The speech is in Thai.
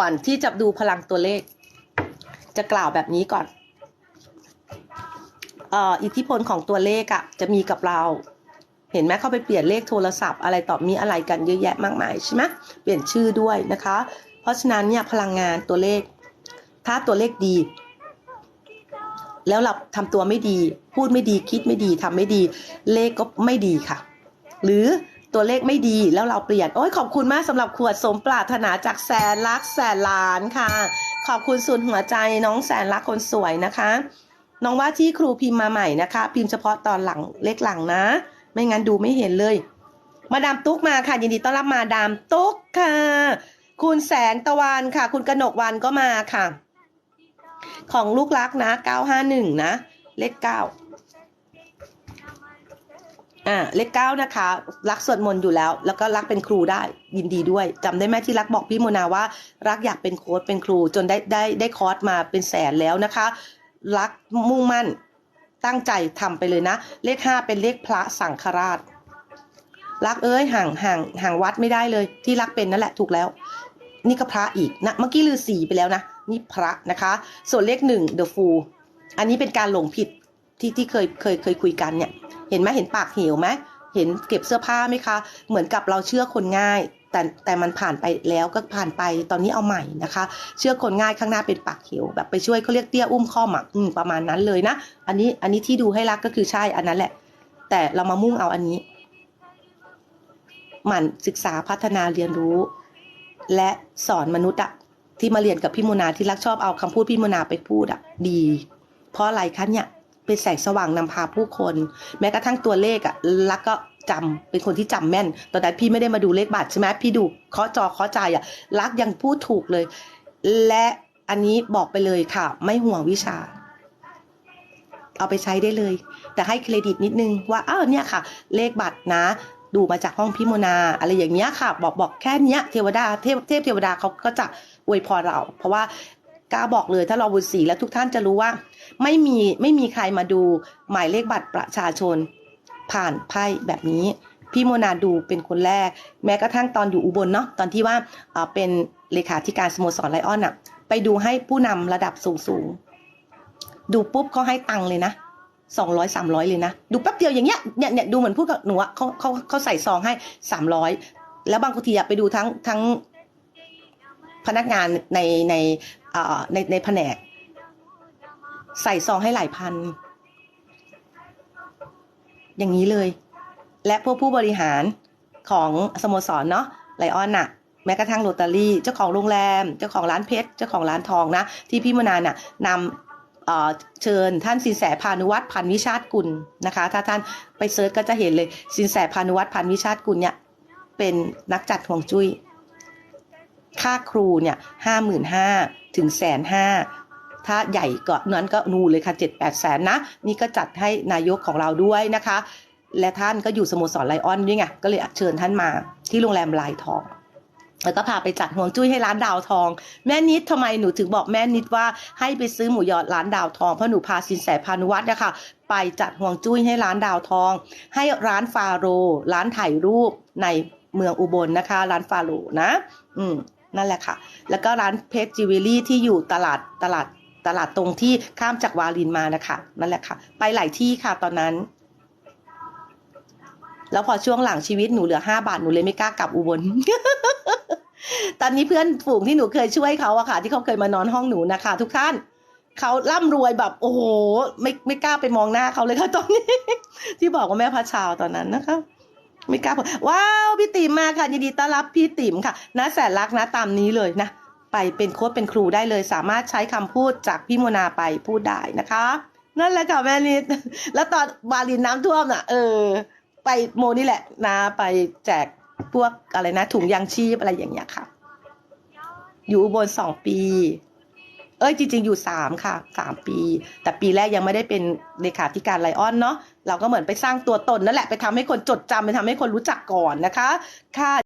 ก่อนที่จะดูพลังตัวเลข จะกล่าวแบบนี้ก่อนอิทธิพลของตัวเลขอะจะมีกับเรา เห็นไหมเข้าไปเปลี่ยนเลขโทรศัพท์อะไรต่อมีอะไรกันเยอะแยะมากมายใช่ไหมเปลี่ยนชื่อด้วยนะคะ เพราะฉะนั้นเนี่ยพลังงานตัวเลข ถ้าตัวเลขดี แล้วเราทำตัวไม่ดี พูดไม่ดีคิดไม่ดีทำไม่ดี เลขก็ไม่ดีค่ะ หรือ ตัวเลขไม่ดีแล้วเราเปลี่ยน โอ้ยขอบคุณมากสำหรับขวดสมปรารถนาจากแสนรักแสนล้านค่ะ ขอบคุณสุดหัวใจน้องแสนรักคนสวยนะคะ น้องว่าที่ครูพิมพ์มาใหม่นะคะ พิมพ์เฉพาะตอนหลังเลขหลังนะ ไม่งั้นดูไม่เห็นเลย มาดามตุ๊กมาค่ะ ยินดีต้อนรับมาดามตุ๊กค่ะ คุณแสงตะวันค่ะ คุณกนกวันก็มาค่ะ ของลูกรักนะ 951 นะ เลข 9 อ่าเลข9นะคะ รักสวดมนต์อยู่แล้ว แล้วก็รักเป็นครูได้ยินดีด้วยจำได้ไหมที่รักบอกพี่โมนาว่า รักอยากเป็นโค้ชเป็นครู จนได้ได้ได้คอร์สมาเป็นแสนแล้วนะคะ รักมุ่งมั่นตั้งใจทำไปเลยนะ เลข5เป็นเลขพระสังฆราช รักเอ้ยห่างห่างห่างวัดไม่ได้เลย ที่รักเป็นนั่นแหละถูกแล้ว นี่ก็พระอีกนะเมื่อกี้ลือสีไปแล้วนะนี่พระนะคะ ส่วนเลขหนึ่ง the fool อันนี้เป็นการหลงผิด ที่ที่เคยเคยเคยคุยกันเนี่ย เห็นไหมเห็นปากเหี่ยวไหมเห็นเก็บเสื้อผ้าไหมคะ เหมือนกับเราเชื่อคนง่าย แต่แต่มันผ่านไปแล้วก็ผ่านไปตอนนี้เอาใหม่นะคะ เชื่อคนง่ายข้างหน้าเป็นปากเหี่ยวแบบไปช่วยเขาเรียกเตี้ยอุ้มข้อมอะอืมประมาณนั้นเลยนะ อันนี้อันนี้ที่ดูให้รักก็คือใช่อันนั้นแหละ แต่เรามามุ่งเอาอันนี้หมั่นศึกษาพัฒนาเรียนรู้ และสอนมนุษย์อะที่มาเรียนกับพี่โมนาที่รักชอบเอาคำพูดพี่โมนาไปพูดอะดี เพราะอะไรคะเนี่ย เป็นแสงสว่างนำพาผู้คน แม้กระทั่งตัวเลขอะรักก็จำเป็นคนที่จำแม่น ตอนนั้นพี่ไม่ได้มาดูเลขบัตรใช่ไหมพี่ดูเคาะจอเคาะใจอะรักยังพูดถูกเลย และอันนี้บอกไปเลยค่ะ ไม่ห่วงวิชา เอาไปใช้ได้เลย แต่ให้เครดิตนิดนึงว่าอ้าวเนี่ยค่ะ เลขบัตรนะ ดูมาจากห้องพี่โมนาอะไรอย่างเงี้ยค่ะ บอกบอกแค่เนี้ยเทวดาเทพเทพเทวดาเขาก็จะอวยพรเรา เพราะว่า กล้าบอกเลยถ้าเราบุญสีแล้วทุกท่านจะรู้ว่า ไม่มีไม่มีใครมาดูหมายเลขบัตรประชาชน ผ่านไพ่แบบนี้ พี่โมนาดูเป็นคนแรก แม้กระทั่งตอนอยู่อุบลเนาะตอนที่ว่าเป็นเลขาธิการสโมสรไลออนอะไปดูให้ผู้นำระดับสูงสูงดูปุ๊บเขาให้ตังค์เลยนะสองร้อยสามร้อยเลยนะ ดูแป๊บเดียวอย่างเงี้ยเนี่ยเนี่ยดูเหมือนพูดกับหนูอะเขาเขาเขาใส่ซองให้สามร้อยแล้วบางทีอะไปดูทั้งทั้ง พนักงานในในอ่อในในแผนก ใส่ซองให้หลายพัน อย่างนี้เลย และพวกผู้บริหารของสโมสรเนาะไลออนน่ะแม้กระทั่งโรตารี่เจ้าของโรงแรม เจ้าของร้านเพชร เจ้าของร้านทองนะ ที่พี่มนาน่ะนำเอ่อเชิญท่านสินแสพานุวัตรพันวิชาติกุลนะคะ ถ้าท่านไปเซิร์ชก็จะเห็นเลยสินแสพานุวัตรพันวิชาติกุลเนี่ยเป็นนักจัดห่วงจุ้ย ค่าครูเนี่ยห้าหมื่นห้าถึงแสนห้าถ้าใหญ่ก็นั้นก็นูเลยค่ะเจ็ดแปดแสนนะ นี่ก็จัดให้นายกของเราด้วยนะคะ และท่านก็อยู่สโมสรไลออนด้วยไงก็เลยเชิญท่านมาที่โรงแรมลายทองแล้วก็พาไปจัดห่วงจุ้ยให้ร้านดาวทอง แม่นิดทำไมหนูถึงบอกแม่นิดว่าให้ไปซื้อหมูยอดร้านดาวทองเพราะหนูพาสินแสพานุวัฒน์นะคะไปจัดห่วงจุ้ยให้ร้านดาวทอง ให้ร้านฟาโร ร้านถ่ายรูปในเมืองอุบลนะคะ ร้านฟาโรนะ อืม นั่นแหละค่ะ แล้วก็ร้านเพชรจิวเวลรี่ที่อยู่ตลาดตลาดตลาดตรงที่ข้ามจากวารินมานะคะนั่นแหละค่ะ ไปหลายที่ค่ะตอนนั้น แล้วพอช่วงหลังชีวิตหนูเหลือห้าบาทหนูเลยไม่กล้ากลับอุบลตอนนี้เพื่อนฝูงที่หนูเคยช่วยเขาอะค่ะ ที่เขาเคยมานอนห้องหนูนะคะ ทุกท่านเขาร่ำรวยแบบโอ้โห ไม่ไม่กล้าไปมองหน้าเขาเลยค่ะตอนนี้ ที่บอกว่าแม่พระชาวตอนนั้นนะคะ ไม่กล้าพูดว้าวพี่ติ๋มมาค่ะยินดีต้อนรับพี่ติ๋มค่ะนะแสนรักนะตามนี้เลยนะ ไปเป็นโค้ชเป็นครูได้เลย สามารถใช้คำพูดจากพี่โมนาไปพูดได้นะคะ นั่นแหละค่ะแม่นิดแล้วตอนวาลินน้ำท่วมน่ะ เออ ไปโมนี่แหละนะไปแจกพวกอะไรนะ ถุงยางชีพอะไรอย่างเงี้ยค่ะ อยู่บลสองปี เอ้ยจริง ๆ อยู่สามค่ะสามปี แต่ปีแรกยังไม่ได้เป็นเลขาธิการไลออนเนาะเราก็เหมือนไปสร้างตัวตนนั่นแหละไปทำให้คนจดจำไปทำให้คนรู้จักก่อนนะคะค่ะ